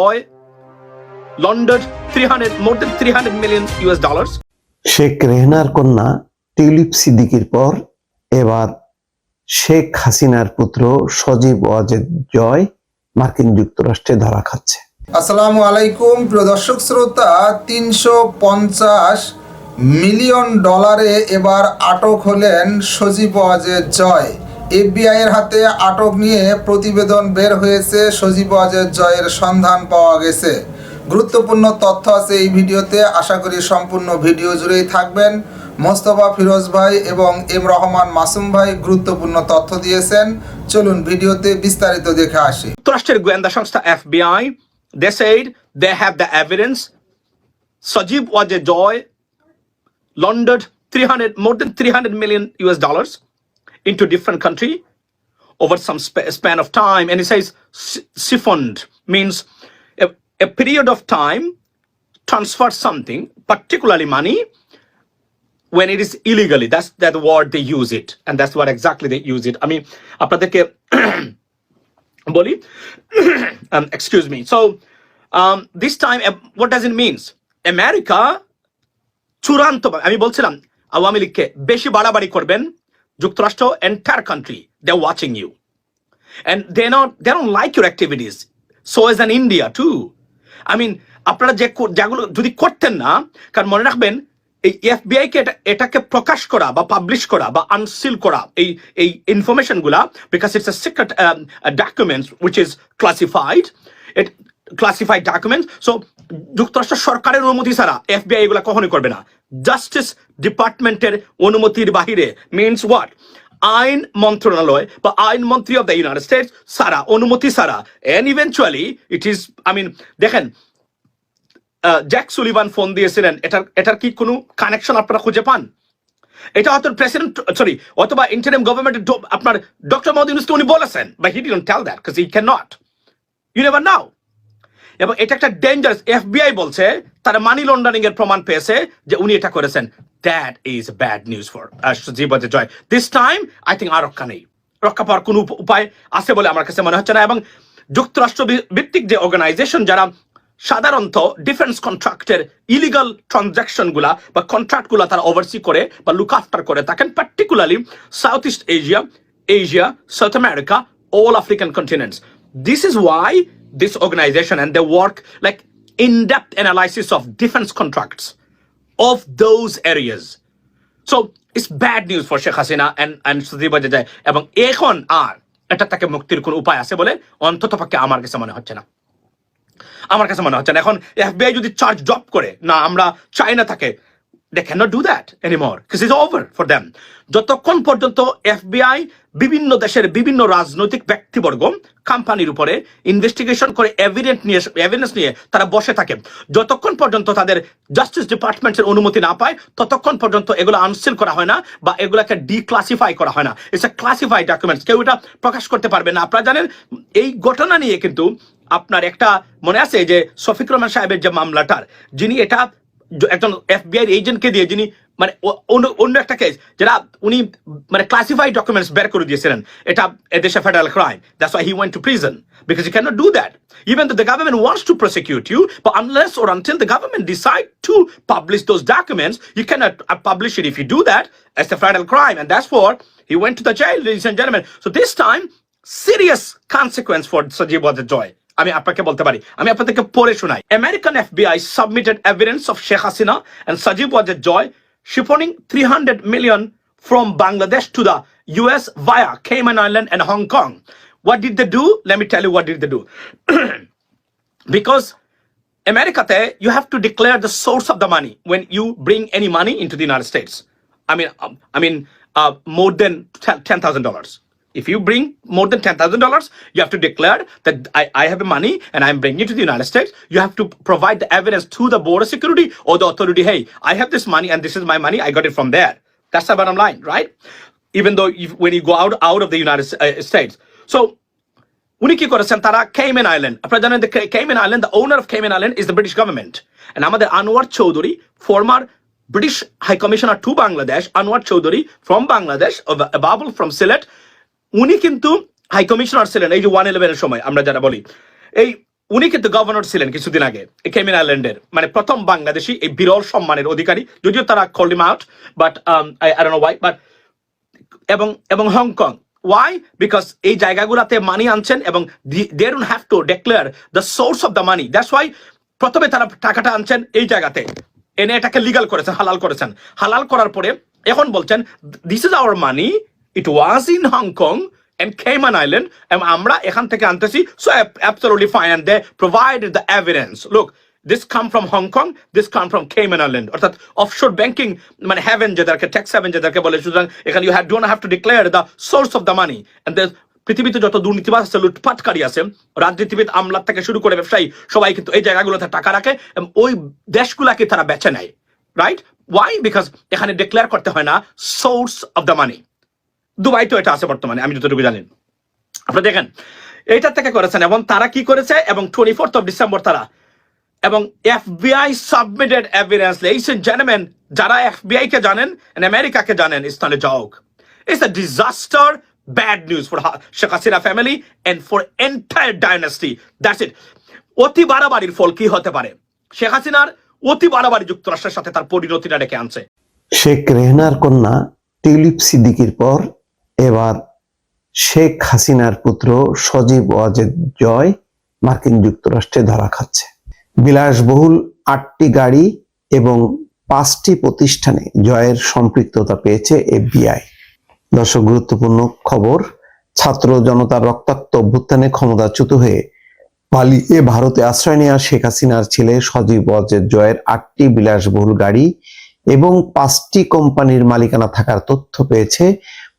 joy laundered 300 more than 300 million US dollars. Sheikh রেহনার কন্যা tulip সিদ্দিকির পর এবার শেখ হাসিনার পুত্র সজীব ওয়াজেদ জয় মার্কিন যুক্তরাষ্ট্রে ধরা খাচ্ছে। আসসালামু আলাইকুম। প্রিয় দর্শক শ্রোতা তিনশো পঞ্চাশ মিলিয়ন ডলারে এবার আটক হলেন সজীব ওয়াজেদ জয়। এফবিআই এর হাতে আটক নিয়ে প্রতিবেদন বের হয়েছে সজীব ওয়াজেদ জয়ের সন্ধান পাওয়া গেছে। গুরুত্বপূর্ণ তথ্য আছে এই ভিডিওতে। আশা করি সম্পূর্ণ ভিডিও জুড়েই থাকবেন। মোস্তফা ফিরোজ ভাই এবং এম রহমান মাসুম ভাই গুরুত্বপূর্ণ তথ্য দিয়েছেন। চলুন ভিডিওতে বিস্তারিত দেখে আসি। যুক্তরাষ্ট্রের গোয়েন্দা সংস্থা FBI they said they have the evidence. Sajib was a joy laundered 300 more than 300 million US dollars. into different country over some sp- span of time and it says si- siphoned means a, a period of time transfer something particularly money when it is illegally that's that word they use it and that's what exactly they use it i mean আপনাদেরকে বলি um, excuse me so um, this time uh, what does it means america চূড়ান্ত আমি বলছিলাম আওয়ামী লীগকে বেশি বাড়াবাড়ি করবেন যুক্তরাষ্ট্র entire country they watching you and they not, they don't like your activities. So as an india too. I mean, আপনারা যে যেগুলো যদি করতেন না, কারণ মনে রাখবেন, এই এফবিআই কে এটা- এটাকে প্রকাশ করা বা পাবলিশ করা বা আনসিল করা, এই এই ইনফরমেশনগুলা because it's a secret documents which is classified it classified document so যুক্তরাষ্ট্র সরকারের অনুমতি ছাড়া এফবিআই এগুলা কখনোই করবে না। জাস্টিস ডিপার্টমেন্টের অনুমতির বাহিরে মিনস হোয়াট আইন মন্ত্রণালয় বা আইন মন্ত্রী অফ দ্য ইউনাইটেড স্টেটস সারা অনুমতি সারা and eventually it is I mean দেখেন জ্যাক সুলিভান ফোন দিয়েছিলেন, এটার এটার কি কোনো কানেকশন আপনারা খুঁজে পান? এটা হয়তো প্রেসিডেন্ট সরি অথবা ইন্টারিম গভর্নমেন্টের আপনার ডক্টর মোহাম্মদ উনি বলেছেন বা হি didn't tell that cause he can not you never now এবং এটা একটা ডেঞ্জারাস এফবিআই বলছে, তারা মানি লন্ডারিং এর প্রমাণ পেয়েছে যে উনি এটা করেছেন। That is bad news for জীবতে Joy. This time I think আর রক্ষা নেই। রক্ষা পাওয়ার কোনো উপায় আছে বলে আমার কাছে মনে হচ্ছে না। এবং যুক্তরাষ্ট্র ভিত্তিক যে অর্গানাইজেশন যারা সাধারণত ডিফেন্স কন্ট্রাক্টের ইলিগাল ট্রানজাকশনগুলা বা কন্ট্রাক্টগুলা তারা ওভারসি করে বা লুক আফটার করে থাকেন particularly South East Asia Asia South America all African continents This is why this organization and they work like in-depth analysis of defense contracts of those areas. So it's bad news for Sheikh Hasina and and Sudeep Bajaj এবং এখন আর এটা তাকে মুক্তির কোন উপায় আছে বলে অন্তত পক্ষে আমার কাছে মনে হচ্ছে না আমার কাছে মনে হচ্ছে না এখন এফবিআই যদি চার্জ ড্রপ করে না আমরা চাই না থাকে they can not do that anymore kiss is over for them যতক্ষণ পর্যন্ত এফবিআই বিভিন্ন দেশের বিভিন্ন রাজনৈতিক ব্যক্তিবর্গ কোম্পানির উপরে ইনভেস্টিগেশন করে এভিডেন্ট নিয়ে এভিডেন্স নিয়ে তারা বসে থাকে, যতক্ষণ পর্যন্ত তাদের জাস্টিস ডিপার্টমেন্টের অনুমতি না পায়, ততক্ষণ পর্যন্ত এগুলো আনসিল করা হয় না বা এগুলোকে ডিক্লাসিফাই করা হয় না। ইটস এ ক্লাসিফাইড ডকুমেন্টস কেউ এটা প্রকাশ করতে পারবে না। আপনারা জানেন, এই ঘটনা নিয়ে কিন্তু আপনার একটা মনে আছে যে শফিক রহমান সাহেবের যে মামলাটার, যিনি এটা একজন এফবিআই এজেন্টকে দিয়ে যিনি মানে অন্য অন্য একটা কেস যেটা উনি মানে ক্লাসিফাইড ডকুমেন্টস বের করে দিয়েছিলেন এটা এদেশে federal crime that's why he went to prison because you can't do that even the government wants to prosecute you but unless until the government decide to publish those documents you cannot uh, publish it if you do that as a federal crime and that's for he went to the jail ladies and gentlemen so this time serious consequence for Sajib joy আমি আপনাকে বলতে পারি আমি আপনাদেরকে পড়ে শোনাই American FBI submitted evidence of Sheikh Hasina and Sajib Wazed Joy siphoning 300 million from Bangladesh to the US via Cayman Island and Hong Kong. What did they do? Let me tell you what did they do. because Americate, you have to declare the source of the money when you bring any money into the United States. I mean, um, I mean, uh, more than ten thousand dollars. If you bring more than ten thousand dollars, you have to declare that I, I have a money and I'm bringing it to the United States. You have to provide the evidence to the border security or the authority. Hey, I have this money and this is my money. I got it from there. That's the bottom line, right? Even though if, when you go out out of the United uh, States, so উনি কি করেছেন তারা Cayman island আপনারা জানেন Cayman Island the owner of Cayman Island is the British government and আমাদের Anwar Chowdhury former British high commissioner to Bangladesh Anwar Chowdhury from Bangladesh Babul from Sylhet উনি কিন্তু high commissioner ছিলেন, এই যে one ইলেভেনের সময়, আমরা যারা বলি। এই উনি কিন্তু গভর্নর ছিলেন কিছুদিন আগে কেমিন আইল্যান্ডের মানে প্রথম বাংলাদেশি, এই বিরল সম্মানের অধিকারী। যদিও তারা called him out but I know why but এবং এবং হংকং ওয়াই বিকজ এই জায়গাগুলোতে মানি আনছেন এবং they don't have to declare the source of the money that's why প্রথমে তারা টাকাটা আনছেন এই জায়গাতে। এনে এটাকে লিগাল করেছেন, হালাল করেছেন। হালাল করার পরে এখন বলছেন this is our money it was in Hong Kong and Cayman Island এবং আমরা এখান থেকে আনতেছি। So absolutely fine they provide the evidence look this come from Hong Kong this come from Cayman Island অর্থাৎ অফশোর ব্যাংকিং মানে haven যাদেরকে tax haven যাদেরকে বলে, সুতরাং এখানে you don't have to declare the source of the money and পৃথিবীতে যত দুর্নীতিবাজ আছে, লুটপাটকারী আছে, রাজনীতিবিদ আমলার থেকে শুরু করে ব্যবসায়ী, সবাই কিন্তু এই জায়গাগুলোতে টাকা রাখে ওই দেশগুলাকে তারা বেছে নেয়। রাইট ওয়াই বিকজ এখানে ডিক্লেয়ার করতে হয় না source of the money Dubai তো এটা আছে বর্তমানে, আমি যতটুকু জানি। আপনি দেখেন এইটার থেকে করেছেন এবং তারা কি করেছে? এবং টোয়েন্টি ফোর্থ অফ ডিসেম্বর তারা, এবং FBI submitted evidence and gentleman যারা এফবিআই কে জানেন আমেরিকাকে জানেন ইসলামে joke it's a disaster bad news for Sheikh Hasina family and for entire dynasty that's it অতি বাড়াবাড়ির ফল কি হতে পারে? শেখ হাসিনার অতি বাড়াবাড়ি যুক্তরাষ্ট্রের সাথে তার পরিণতিটা ডেকে আনছে। শেখ রেহনার কন্যা টিউলিপ সিদ্দিকির পর এবার শেখ হাসিনার পুত্র সজীব ওয়াজেদ জয় মার্কিন যুক্তরাষ্ট্রে ধরা খাচ্ছে। বিলাসবহুল আটটি গাড়ি এবং পাঁচটি প্রতিষ্ঠানে জয়ের সম্পৃক্ততা পেয়েছে এফবিআই। দর্শক, গুরুত্বপূর্ণ খবর, ছাত্র জনতার রক্তাক্ত অভ্যুত্থানে ক্ষমতাচ্যুত হয়ে পালিয়ে ভারতে আশ্রয় নেওয়া শেখ হাসিনার ছেলে সজীব ওয়াজেদ জয়ের আটটি বিলাসবহুল গাড়ি এবং পাঁচটি কোম্পানির মালিকানা থাকার তথ্য পেয়েছে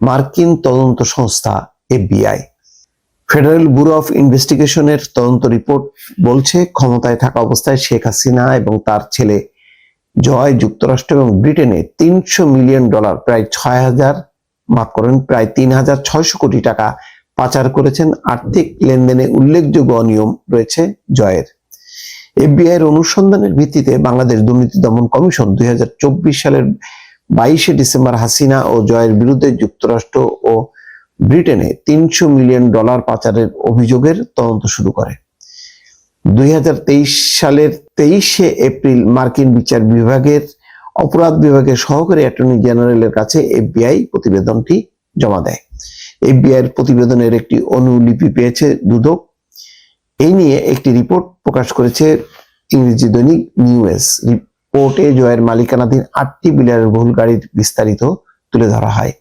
মার্কিন তদন্ত সংস্থা এফবিআই। ফেডারেল ব্যুরো অফ ইনভেস্টিগেশনের তদন্ত রিপোর্ট বলছে, ক্ষমতায় থাকা অবস্থায় শেখ হাসিনা এবং তার ছেলে জয় যুক্তরাষ্ট্র এবং ব্রিটেনে তিনশো মিলিয়ন ডলার, প্রায় ছয় হাজার, মাফ করেন, প্রায় তিন হাজার ছয়শো কোটি টাকা পাচার করেছেন। আর্থিক লেনদেনে উল্লেখযোগ্য অনিয়ম রয়েছে জয়ের। এফবিআই এর অনুসন্ধানের ভিত্তিতে বাংলাদেশ দুর্নীতি দমন কমিশন দুই হাজার চব্বিশ সালের বাইশে ডিসেম্বর হাসিনা ও জয়ের বিরুদ্ধে যুক্তরাষ্ট্র ও ব্রিটেনে তিনশো মিলিয়ন ডলার পাচারের অভিযোগের তদন্ত শুরু করে। দুই সালের তেইশে এপ্রিল মার্কিন বিচার বিভাগের অপরাধ বিভাগের সহকারী অ্যাটর্নি জেনারেলের কাছে এফবিআই প্রতিবেদনটি জমা দেয়। এফবিআই এর প্রতিবেদনের একটি অনুলিপি পেয়েছে দুদক। এই নিয়ে একটি রিপোর্ট প্রকাশ করেছে ইংরেজি দৈনিক নিউএস রিপোর্টে জয়ের মালিকানাধীন আটটি বিলার বহুল গাড়ির বিস্তারিত তুলে ধরা হয়।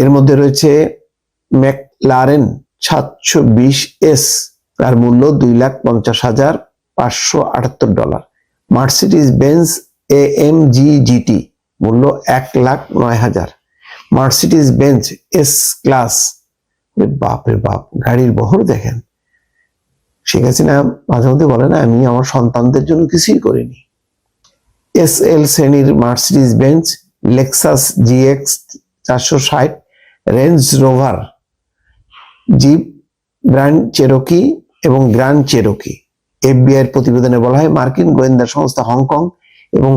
এর মধ্যে রয়েছে ম্যাকলারেন সাতশো বিশ এস তার মূল্য দুই লাখ পঞ্চাশ হাজার পাঁচশো আটাত্তর dollar. Mercedes Benz A M G GT মূল্য এক লাখ নয় হাজার। মার্সিডিজ বেঞ্চ এস ক্লাস বাপ রে বাপ, গাড়ির বহর দেখেন। শেখ হাসিনা মাঝে মধ্যে বলে না, আমি আমার সন্তানদের জন্য কিছুই করিনি। এস এল শ্রেণির মার্সিডিজ বেঞ্চ লেক্সাস জিএক্স চারশো ষাট Range Rover Jeep Grand Cherokee এবং গ্র্যান্ড চেরোকি এফবিআই এর প্রতিবেদনে বলা হয়, মার্কিন গোয়েন্দা সংস্থা হংকং এবং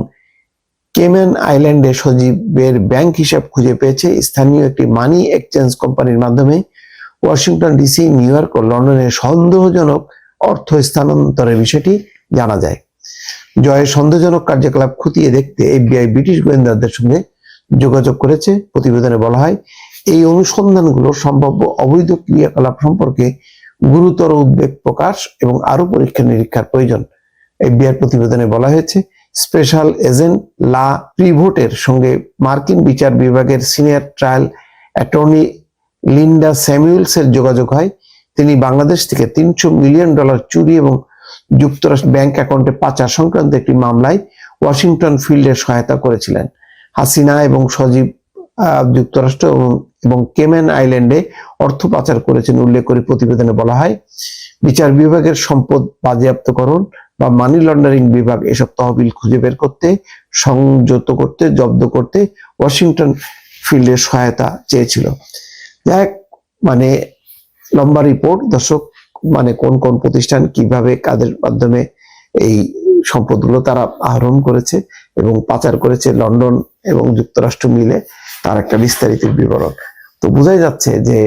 কেমেন আইল্যান্ডে সজীবের ব্যাংক হিসাব খুঁজে পেয়েছে। স্থানীয় একটি মানি এক্সচেঞ্জ কোম্পানির মাধ্যমে ওয়াশিংটন ডিসি, নিউ ইয়র্ক ও লন্ডনে সন্দেহজনক অর্থ স্থানান্তরের বিষয়টি জানা যায়। জয়ের সন্দেহজনক কার্যকলাপ খতিয়ে দেখতে এফবিআই ব্রিটিশ গোয়েন্দাদের সঙ্গে যোগাযোগ করেছে। প্রতিবেদনে বলা হয়, এই অনুসন্ধানগুলো সম্ভাব্য অবৈধ ক্রিয়াকলাপ সম্পর্কে গুরুতর উদ্বেগ প্রকাশ এবং আরও পরীক্ষা নিরীক্ষার প্রয়োজন। এফবিআই প্রতিবেদনে বলা হয়েছে, স্পেশাল এজেন্ট লা প্রিভোটের সঙ্গে মার্কিন বিচার বিভাগের সিনিয়র ট্রায়াল অ্যাটর্নি লিন্ডা স্যামুয়েলসের যোগাযোগ হয়। তিনি বাংলাদেশ থেকে তিনশো মিলিয়ন ডলার চুরি এবং যুক্তরাষ্ট্র ব্যাংক অ্যাকাউন্টে পাচার সংক্রান্ত একটি মামলায় ওয়াশিংটন ফিল্ডের সহায়তা করেছিলেন। হাসিনা এবং সজীব যুক্তরাষ্ট্র এবং- কেমেন আইল্যান্ডে অর্থ পাচার করেছেন উল্লেখ করে প্রতিবেদনে বলা হয়। বিচার বিভাগের সম্পদ বাজেয়াপ্তকরণ বা মানি লন্ডারিং বিভাগ এসব তহবিল খুঁজে বের করতে, সংযত করতে, জব্দ করতে ওয়াশিংটন ফিল্ডের সহায়তা চেয়েছিল। যাই মানে লম্বা রিপোর্ট, দর্শক মানে কোন কোন প্রতিষ্ঠান কীভাবে কাদের মাধ্যমে এই সম্পদগুলো তারা আহরণ করেছে এবং পাচার করেছে লন্ডন এবং যুক্তরাষ্ট্র মিলে, তার একটা বিস্তারিত বিবরণ। তো বোঝাই যাচ্ছে যে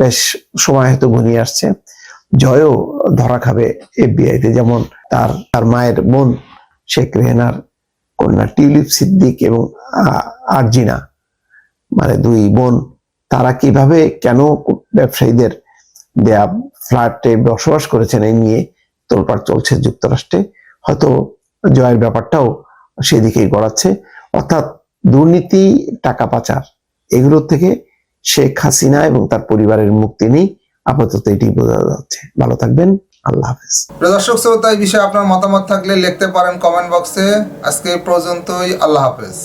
বেশ সময় হয়তো ঘনিয়ে আসছে। জয়ও ধরা খাবে এফবিআইতে, যেমন তার তার মায়ের বোন শেখ রেহেনার কন্যা টিউলিপ সিদ্দিক এবং আরজিনা মানে দুই বোন, তারা কীভাবে কেন ব্যবসায়ীদের দেয়া ফ্ল্যাটে বসবাস করেছেন এই নিয়ে তোলপাড় চলছে যুক্তরাষ্ট্রে। হয়তো জয়ের ব্যাপারটাও সেদিকেই গড়াচ্ছে। অর্থাৎ দুর্নীতি, টাকা পাচার, এগুলোর থেকে শেখ হাসিনা এবং তার পরিবারের মুক্তি নেই। আপাতত এটি বোঝা যাচ্ছে। ভালো থাকবেন। আল্লাহ হাফেজ। দর্শক, শ্রোতা, এই বিষয়ে আপনার মতামত থাকলে লিখতে পারেন কমেন্ট বক্সে। আজকে পর্যন্তই। আল্লাহ হাফেজ।